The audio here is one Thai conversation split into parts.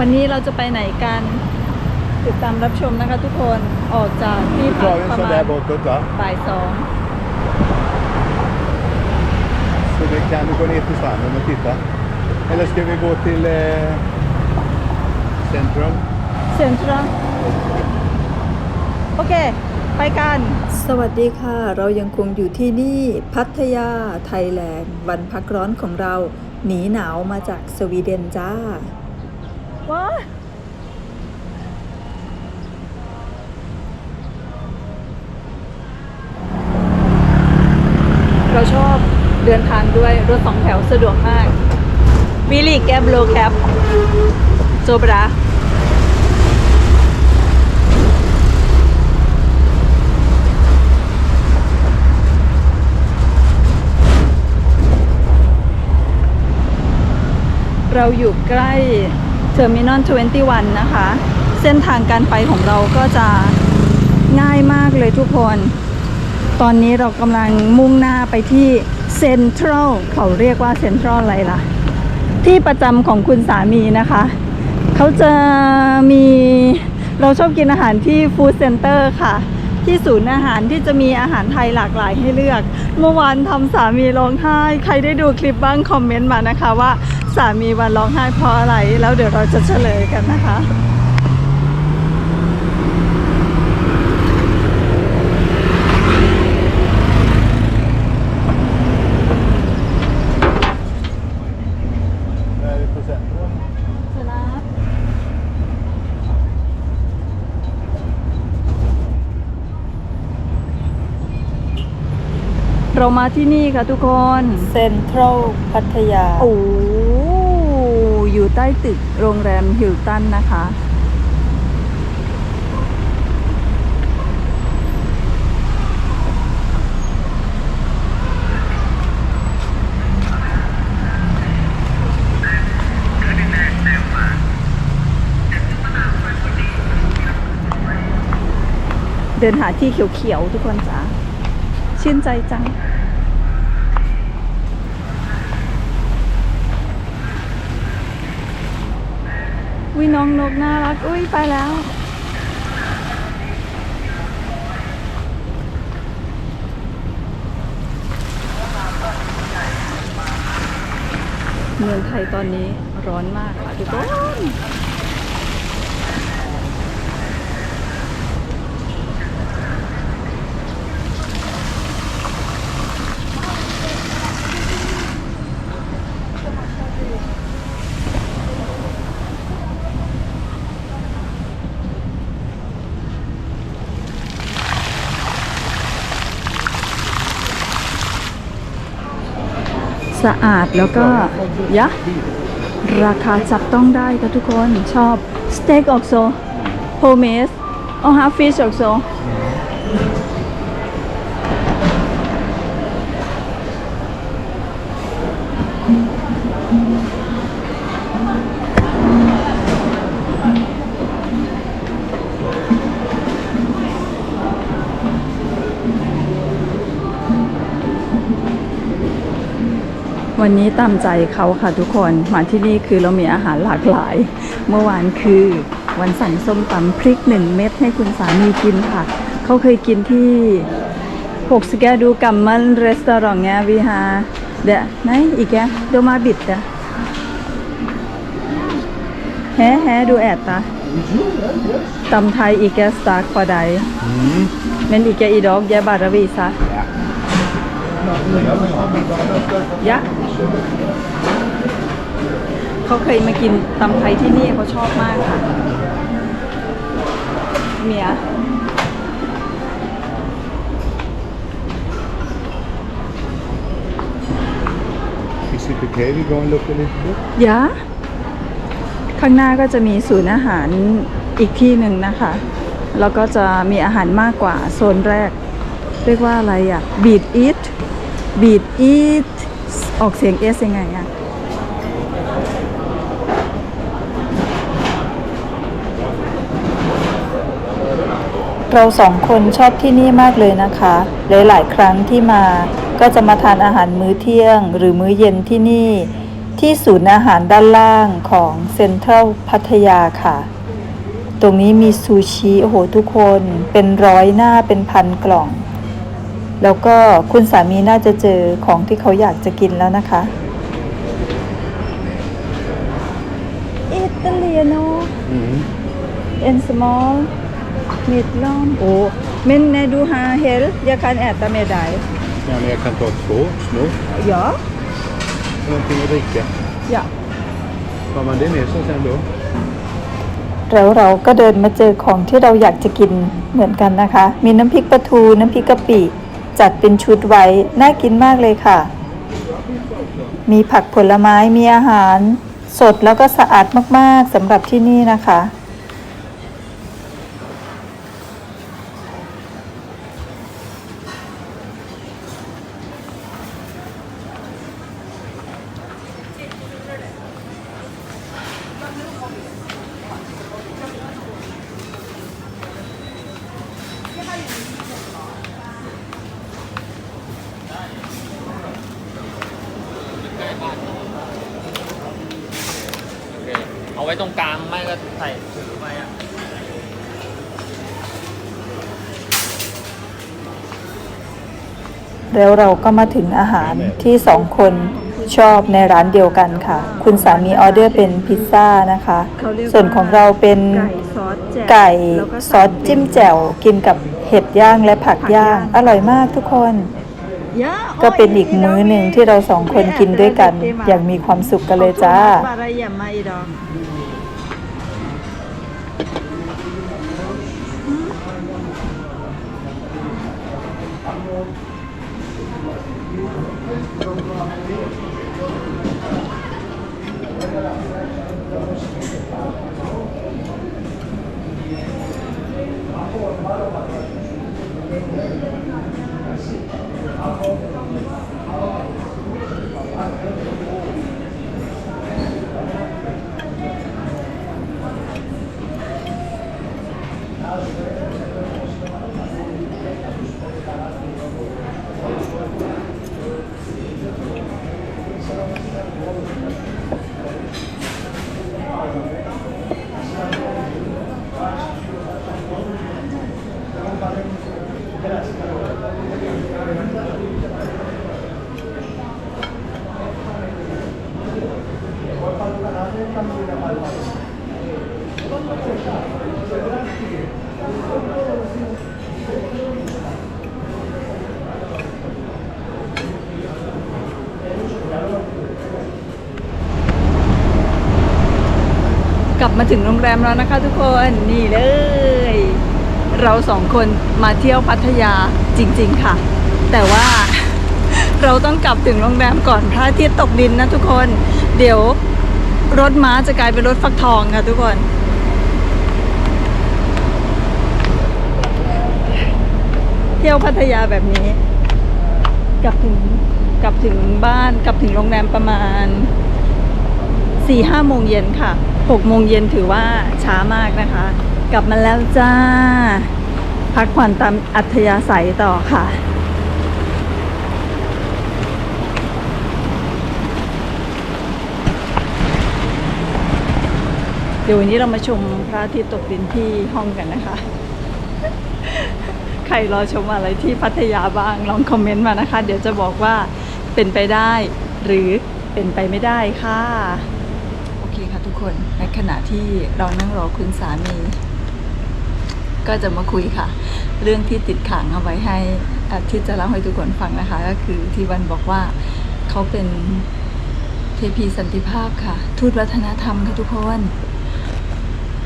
วันนี้เราจะไปไหนกัน ติดตามรับชมนะคะทุกคนออกจากที่ Nu พัก tar vi ป en ระ sån มาณ där bakåt va? บ่ายสอง Så vi kan vi gå ner till stranden och titta. Eller ska vi gå till eh, centrum? เซ็นทรัลโอเค ไปกัน สวัสดีค่ะ เรายังคงอยู่ที่นี่พัทยาไทยแลนด์ วันพักร้อนของเรา หนีหนาวมาจากสวีเดนจ้า ว้าเราชอบเดินทางด้วยรถสองแถวสะดวกมากวิลลี่แกบโลแคปโซบราเราอยู่ใกล้ เทอร์มินอล21 นะคะ เส้นทางการไปของเราก็จะง่ายมากเลยทุกคน ตอนนี้เรากำลังมุ่งหน้าไปที่เซ็นทรัลเขาเรียกว่าเซ็นทรัลอะไรล่ะ ที่ประจำของคุณสามีนะคะ เขาจะมีเราชอบกินอาหารที่ฟู้ดเซ็นเตอร์ค่ะ ที่ศูนย์อาหารที่จะมีอาหารไทยหลากหลายให้เลือก เมื่อวานทำสามีร้องไห้ ใครได้ดูคลิปบ้างคอมเมนต์มานะคะว่า สามีวันร้องไห้เพราะอะไร แล้วเดี๋ยวเราจะเฉลยกันนะคะ Nu är vi på centrum. เรามาที่นี่ค่ะทุกคน เซ็นทรัลพัทยา โอ้ อยู่ใต้ตึกโรงแรมฮิลตันนะคะ เดินหาที่เขียวๆทุกคนจ้าชื่นใจจัง วิน้องนกน่ารัก อุ้ยไปแล้ว เมืองไทยตอนนี้ร้อนมากค่ะทุกคน สะอาดแล้วก็ยะราคาจับต้องได้ค่ะทุกคนชอบสเต็กออกโซโฮเมสอ๋อฮา วันนี้ตามใจเขาค่ะทุกคนมาที่นี่คือเรามีอาหารหลากหลาย เมื่อวานคือวันสั่งส้มตำพริกหนึ่งเม็ดให้คุณสามีกินค่ะ เขาเคยกินที่หกสแกดูกัมมันรีสตอรองเงี้ยวีฮาเดะไหนอีกแกดูมาบิดเดะแฮแฮดูแอดตาตำไทยอีกแกสตาร์กพอใด Mm. เมนอีกแกอีดอกแยบาราวีซะ ยะเขาเคยมากินตำไทยที่นี่เขาชอบมากค่ะ เมีย Is it okay we go and look a little bit? ยะข้างหน้าก็จะมีศูนย์อาหารอีกที่หนึ่งนะคะ แล้วก็จะมีอาหารมากกว่าโซนแรก เรียกว่าอะไรอะ beat eat beat eat ออกเสียง S ยังไงอะเราสองคนชอบที่นี่มากเลยนะคะ หลายๆครั้งที่มาก็จะมาทานอาหารมื้อเที่ยง หรือมื้อเย็นที่นี่ ที่ศูนย์อาหารด้านล่างของเซ็นทรัลพัทยาค่ะ ตรงนี้มีซูชิ โอ้โหทุกคนเป็นร้อยหน้าเป็นพันกล่อง แล้วก็คุณสามีน่าจะเจอของที่เขาอยากจะกินแล้วนะคะอิตาเลียโน Mm. en small midlom oh men när du har hel jag kan äta med dig Ja, men jag kan ta två små. ja Någonting att dricka. ja Tar man det med sig sen då? แล้วเราก็เดินมาเจอของที่เราอยากจะกินเหมือนกันนะคะ มีน้ำพริกปลาทู น้ำพริกกะปิ จัดเป็นชุดไว้ น่ากินมากเลยค่ะ มีผักผลไม้มีอาหาร สดแล้วก็สะอาดมากๆสำหรับที่นี่นะคะโอเค เอาไว้ตรงกลางไม่ก็ใส่ถือไว้อะแล้วเราก็มาถึงอาหารที่สองคนชอบในร้านเดียวกันค่ะ คุณสามีออเดอร์เป็นพิซซ่านะคะเขาเรียกว่าส่วนของเราเป็นไก่ซอสแจ่วไก่แล้วก็ซอสจิ้มแจ่ว กินกับเห็ดย่างและผักย่าง อร่อยมากทุกคน Ja, ก็เป็น oj, อีกมื้อหนึ่ง idag ที่เราสองคน vi กินด้วยกัน äter detta. อย่างมีความสุขกันเลยจ้า กลับมาถึงโรงแรมแล้วนะคะทุกคนนี่เลย เราสองคนมาเที่ยวพัทยาจริง ๆ ค่ะ แต่ว่าเราต้องกลับถึงโรงแรมก่อนพระอาทิตย์ตกดินนะทุกคน เดี๋ยวรถม้าจะกลายเป็นรถฟักทองค่ะทุกคนเที่ยวพัทยาแบบนี้ กลับถึงกลับถึงบ้านกลับถึงโรงแรมประมาณสี่ห้าโมงเย็นค่ะ หกโมงเย็นถือว่าช้ามากนะคะ กลับมาแล้วจ้า พักผ่อนตามอัธยาศัยต่อค่ะเดี๋ยววันนี้เรามาชมพระอาทิตย์ตกดินที่ห้องกันนะคะ ใครรอชมอะไรที่พัทยาบ้างลองคอมเมนต์มานะคะ เดี๋ยวจะบอกว่าเป็นไปได้ หรือเป็นไปไม่ได้ค่ะ โอเคค่ะทุกคน ขณะที่เรานั่งรอคุณสามี ก็จะมาคุยค่ะ เรื่องที่ติดขังเอาไว้ให้อาทิตย์จะเล่าให้ทุกคนฟังนะคะ ก็คือที่วันบอกว่าเขาเป็นเทพีสันติภาพค่ะ ทูตวัฒนธรรมค่ะทุกคน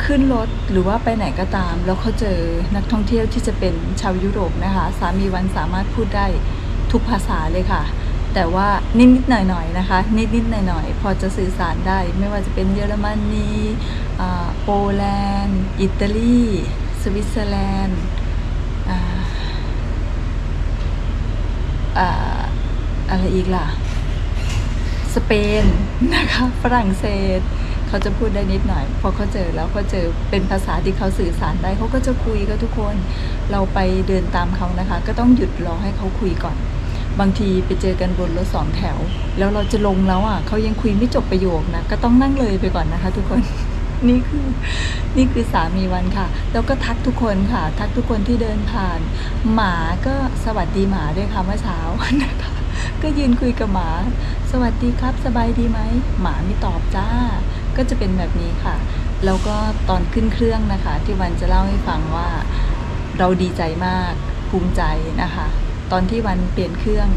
ขึ้นรถหรือว่าไปไหนก็ตาม แล้วเขาเจอนักท่องเที่ยวที่จะเป็นชาวยุโรปนะคะ สามีวันสามารถพูดได้ทุกภาษาเลยค่ะ แต่ว่านิดๆหน่อยๆนะคะ นิดๆหน่อยๆพอจะสื่อสารได้ ไม่ว่าจะเป็นเยอรมนีโปแลนด์ อิตาลี สวิตเซอร์แลนด์อ่าอ่าอะไรอีกล่ะ สเปนนะคะ ฝรั่งเศส เขาจะพูดได้นิดหน่อย พอเขาเจอแล้วก็เจอเป็นภาษาที่เขาสื่อสารได้ เขาก็จะคุยกับทุกคน เราไปเดินตามเขานะคะ ก็ต้องหยุดรอให้เขาคุยก่อน บางทีไปเจอกันบนรถสองแถว แล้วเราจะลงแล้วอะเขายังคุยไม่จบประโยคนะ ก็ต้องนั่งเลยไปก่อนนะคะ ทุกคนนี่คือนี่คือสามีวันค่ะ แล้วก็ทักทุกคนค่ะ ทักทุกคนที่เดินผ่าน หมาก็สวัสดีหมาด้วยค่ะเมื่อเช้านะคะก็ยืนคุยกับหมา สวัสดีครับ สบายดีไหมหมาไม่ตอบจ้า ก็จะเป็นแบบนี้ค่ะ แล้วก็ตอนขึ้นเครื่องนะคะ ที่วันจะเล่าให้ฟังว่า เราดีใจมากภูมิใจนะคะ ตอนที่วันเปลี่ยนเครื่อง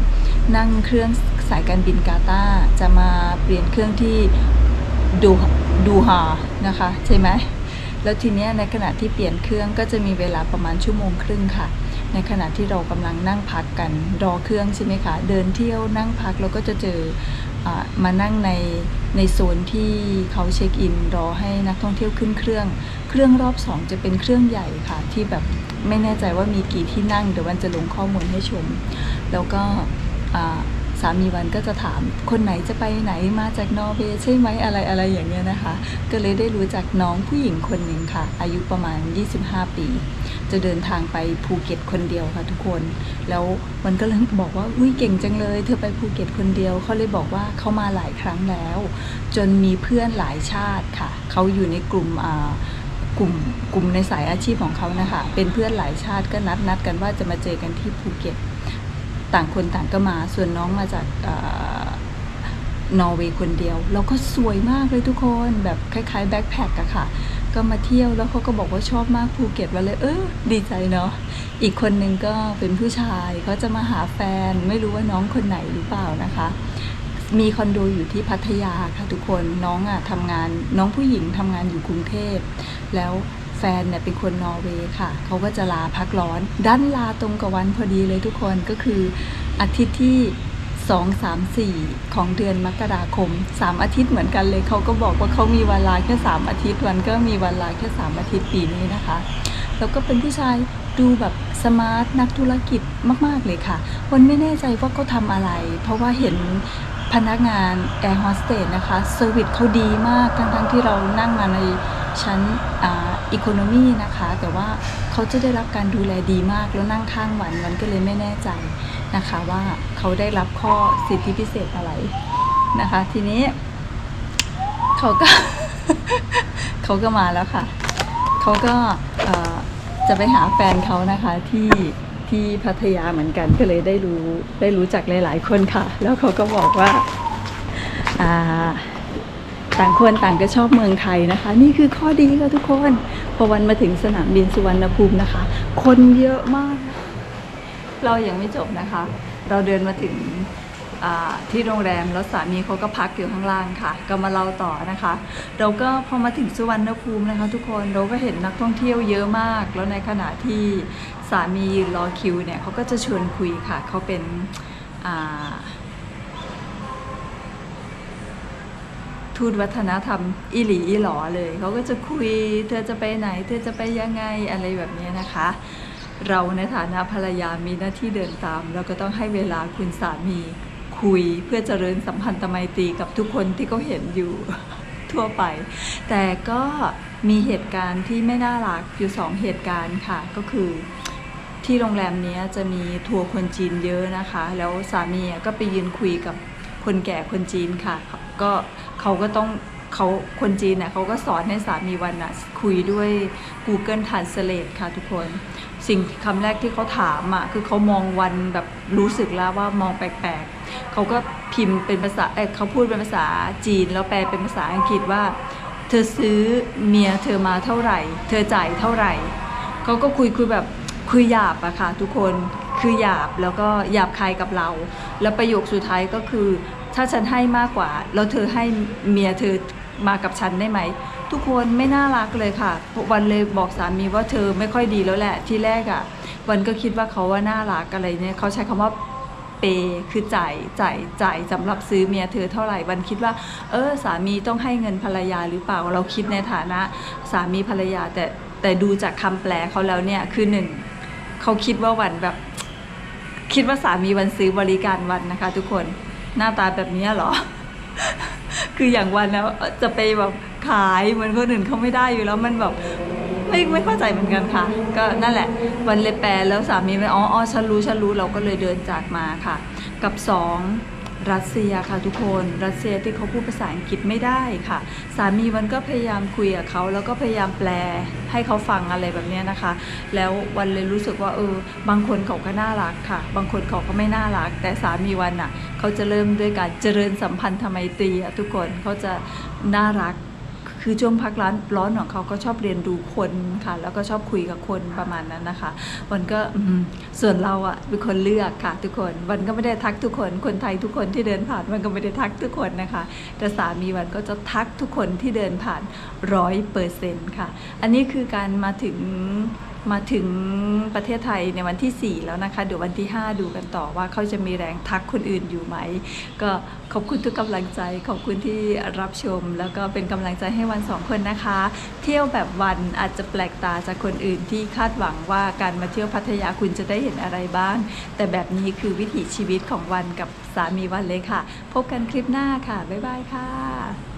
นั่งเครื่องสายการบินกาตาร์จะมาเปลี่ยนเครื่องที่ดูดูฮานะคะใช่ไหมแล้วทีเนี้ยในขณะที่เปลี่ยนเครื่องก็จะมีเวลาประมาณชั่วโมงครึ่งค่ะ ในขณะที่เรากำลังนั่งพักกันรอเครื่องใช่ไหมคะเดินเที่ยวนั่งพักแล้วก็จะเจอ มานั่งในในโซนที่เขาเช็คอินรอให้นักท่องเที่ยวขึ้นเครื่อง เครื่องรอบสองจะเป็นเครื่องใหญ่ค่ะที่แบบไม่แน่ใจว่ามีกี่ที่นั่งเดี๋ยววันจะลงข้อมูลให้ชม แล้วก็อ่า สามีวันก็จะถามคนไหนจะไปไหนมาจากนอร์เวย์ใช่ไหมอะไรอะไรอย่างเงี้ยนะคะ ก็เลยได้รู้จักน้องผู้หญิงคนหนึ่งค่ะ อายุประมาณ 25 ปี จะเดินทางไปภูเก็ตคนเดียวค่ะทุกคน แล้วมันก็เลยบอกว่าอุ้ยเก่งจังเลย เธอไปภูเก็ตคนเดียวเขาเลยบอกว่าเขามาหลายครั้งแล้ว จนมีเพื่อนหลายชาติค่ะเขาอยู่ในกลุ่มอ่ากลุ่มกลุ่มในสายอาชีพของเขานะคะ เป็นเพื่อนหลายชาติก็นัดนัดกันว่าจะมาเจอกันที่ภูเก็ต ต่างคนต่างก็มา ส่วนน้องมาจากนอร์เวย์คนเดียว แล้วก็สวยมากเลยทุกคนแบบคล้ายๆแบ็คแพคอะค่ะ ก็มาเที่ยวแล้วเขาก็บอกว่าชอบมากภูเก็ตวันเลย เออดีใจเนาะอีกคนนึงก็เป็นผู้ชายเขาจะมาหาแฟน ไม่รู้ว่าน้องคนไหนหรือเปล่านะคะ มีคอนโดอยู่ที่พัทยาค่ะทุกคนน้องอะทำงานน้องผู้หญิงทำงานอยู่กรุงเทพแล้ว แฟนเนี่ยเป็นคนนอร์เวย์ค่ะ เขาก็จะลาพักร้อน ดันลาตรงกับวันพอดีเลยทุกคนก็คืออาทิตย์ที่ 2 3 4 ของเดือนมกราคม 3 อาทิตย์เหมือนกันเลย เขาก็บอกว่าเขามีเวลาแค่ 3 อาทิตย์วันก็มีเวลาแค่ 3 อาทิตย์ปีนี้นะคะ แล้วก็เป็นผู้ชายดูแบบสมาร์ทนักธุรกิจมาก ๆ เลยค่ะ วันไม่แน่ใจว่าเขาทำอะไร เพราะว่าเห็นพนักงานแอร์โฮสเตสนะคะเซอร์วิสเขาดีมาก ทั้งๆที่เรานั่งมาใน ชั้นอีโคโนมีนะคะ แต่ว่าเขาจะได้รับการดูแลดีมากแล้วนั่งข้างวันวันก็เลยไม่แน่ใจนะคะว่าเขาได้รับข้อสิทธิพิเศษอะไรนะคะ ทีนี้เขาก็เขาก็มาแล้วค่ะ เขาก็จะไปหาแฟนเขานะคะที่ที่พัทยาเหมือนกันก็เลยได้รู้ได้รู้จักหลาย ๆ คนค่ะ แล้วเขาก็บอกว่าอ่า ต่างคนต่างก็ชอบเมืองไทยนะคะ นี่คือข้อดีค่ะทุกคนพอวันมาถึงสนามบินสุวรรณภูมินะคะ คนเยอะมาก เรายังไม่จบนะคะ เราเดินมาถึงที่โรงแรมแล้วสามีเขาก็พักอยู่ข้างล่างค่ะ ก็มาเล่าต่อนะคะ เราก็พอมาถึงสุวรรณภูมินะคะ ทุกคนเราก็เห็นนักท่องเที่ยวเยอะมาก แล้วในขณะที่สามียืนรอคิวเนี่ยเขาก็จะชวนคุยค่ะเขาเป็นอ่า ทูตวัฒนธรรมอิหลีอิหลอเลยเขาก็จะคุยเธอจะไปไหน เธอจะไปยังไงอะไรแบบนี้นะคะ เราในฐานะภรรยามีหน้าที่เดินตาม เราก็ต้องให้เวลาคุณสามีคุยเพื่อเจริญสัมพันธไมตรีกับทุกคนที่เขาเห็นอยู่ทั่วไป แต่ก็มีเหตุการณ์ที่ไม่น่ารักอยู่สองเหตุการณ์ค่ะก็คือที่โรงแรมนี้จะมีทัวร์คนจีนเยอะนะคะ แล้วสามีก็ไปยืนคุยกับคนแก่คนจีนค่ะ ก็ เขาก็ต้องเขาคนจีนเน่ยเขาก็สอนให้สามีวันน่ะคุยด้วย Google Translate ค่ะทุกคน สิ่งคำแรกที่เขาถามอะคือเขามองวันแบบรู้สึกแล้วว่ามองแปลกๆเขาก็พิมพ์เป็นภาษาเออเขาพูดเป็นภาษาจีน แล้วแปลเป็นภาษาอังกฤษว่า เธอซื้อเมียเธอมาเท่าไหร่ เธอจ่ายเท่าไหร่เขาก็คุยคุยแบบคุยหยาบอะค่ะทุกคนคือหยาบแล้วก็หยาบคายกับเรา แล้วประโยคสุดท้ายก็คือ ถ้าฉันให้มากกว่า แล้วเธอให้เมียเธอมากับฉันได้ไหม ทุกคนไม่น่ารักเลยค่ะ วันเลยบอกสามีว่าเธอไม่ค่อยดีแล้วแหละที่แรกอะวันก็คิดว่าเขาว่าน่ารักอะไรเนี่ยเขาใช้คำว่าเปย์คือจ่ายจ่ายจ่ายสำหรับซื้อเมียเธอเท่าไหร่วันคิดว่า เออสามีต้องให้เงินภรรยาหรือเปล่าเราคิดในฐานะสามีภรรยาแต่แต่ดูจากคำแปลเขาแล้วเนี่ยคือหนึ่งเขาคิดว่าวันแบบ คิดว่าสามีวันซื้อบริการวันนะคะ ทุกคน หน้าตาแบบนี้เหรอ คืออย่างวันแล้วจะไปแบบขายเหมือนคนอื่นเขาไม่ได้อยู่แล้วมันแบบไม่ไม่เข้าใจเหมือนกันค่ะ ก็นั่นแหละ วันเลยแปลแล้วสามีไปอ๋ออ๋อฉันรู้ฉันรู้เราก็เลยเดินจากมาค่ะ กับสอง รัสเซียค่ะทุกคน รัสเซียที่เขาพูดภาษาอังกฤษไม่ได้ค่ะ สามีวันก็พยายามคุยกับเขาแล้วก็พยายามแปลให้เขาฟังอะไรแบบนี้นะคะ แล้ววันเลยรู้สึกว่าเออบางคนเขาก็น่ารักค่ะ บางคนเขาก็ไม่น่ารัก แต่สามีวันอะเขาจะเริ่มด้วยการเจริญสัมพันธ์ทำไมตรีอะทุกคนเขาจะน่ารัก คือช่วงพักร้อนร้อนของเขาก็ชอบเรียนดูคนค่ะ แล้วก็ชอบคุยกับคนประมาณนั้นนะคะ วันก็ส่วนเราอะเป็นคนเลือกค่ะ ทุกคนวันก็ไม่ได้ทักทุกคนคนไทยทุกคนที่เดินผ่านวันก็ไม่ได้ทักทุกคนนะคะ แต่สามีวันก็จะทักทุกคนที่เดินผ่านร้อยเปอร์เซ็นต์ค่ะ อันนี้คือการมาถึง มาถึงประเทศไทยในวันที่ 4 แล้วนะคะ เดี๋ยววันที่ 5 ดูกันต่อว่าเขาจะมีแรงทักคนอื่นอยู่ไหม ก็ขอบคุณทุกกำลังใจ ขอบคุณที่รับชม แล้วก็เป็นกำลังใจให้วันสองคนนะคะ เที่ยวแบบวันอาจจะแปลกตาจากคนอื่นที่คาดหวังว่าการมาเที่ยวพัทยาคุณจะได้เห็นอะไรบ้าง แต่แบบนี้คือวิถีชีวิตของวันกับสามีวันเลยค่ะ พบกันคลิปหน้าค่ะ บ๊ายบายค่ะ